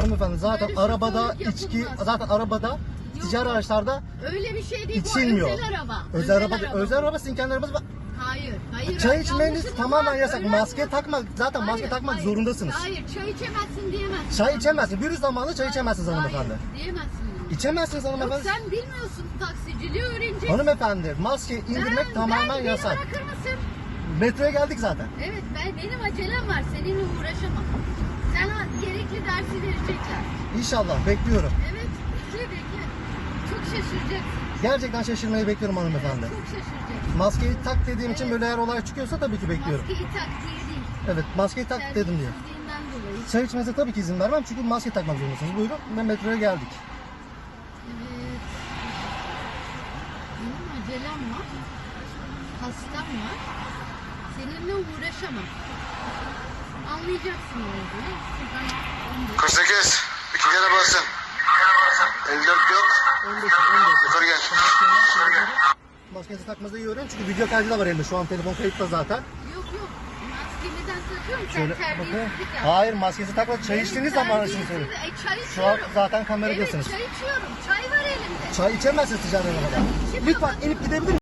Hanımefendi zaten Böyle arabada şoförlük içki, yapılmaz. zaten arabada ticari araçlarda Öyle bir şey değil. içilmiyor. Bu özel araba. Özel araba, özel araba sizin kendi arabanız var. Hayır. Hayır. Çay içmeniz tamamen yasak. öyle Maske takmak, zaten maske Hayır, takmak hayır. zorundasınız. Hayır çay içemezsin diyemezsin. Çay içemezsiniz. Virüs zamanında çay içemezsiniz hanımefendi. Hayır diyemezsin. İçemezsiniz Yok hanımefendi. sen bilmiyorsun taksiciliği öğreneceksin. Hanımefendi maske indirmek Ben- tamamen ben, yasak. Beni bırakır mısın? Metroya geldik zaten. Evet ben benim acelem var. Seninle uğraşamam. Gerekli dersi verecekler. İnşallah bekliyorum. Evet bekle bekle. Çok şaşıracaksın. Gerçekten şaşırmayı bekliyorum hanımefendi. Çok şaşıracaksın. Maskeyi tak dediğim için Evet. böyle eğer olay çıkıyorsa tabii ki bekliyorum. Maskeyi tak diye değil. Evet maskeyi tak dedim diye. Terbiyesizliğinden dolayı. Çay içmenize tabii ki izin vermem çünkü maske takmak zorundasınız. Buyurun ve metroya geldik. Evet. Benim acelem var. Hastam var. Seninle uğraşamam. Anlayacaksın ben 54 yok. 15 14. Yukarı gel. Maskenizi takmanızı iyi öğrenin çünkü video kaydı da var elimde. Şu an telefon kayıtta zaten. Yok yok. Maskemiden takıyorum. Sen Şöyle bakın. terbiyesizlik yap. Hayır maskenizi takma. Çay Benim içtiğiniz zaman şunu terbiyesizlik- söyleyeyim. E, çay Şu an içiyorum. zaten kameradasınız. Evet çay içiyorum. Çay var elimde. Çay içemezsiniz ticari arabada. Lütfen inip gidebilir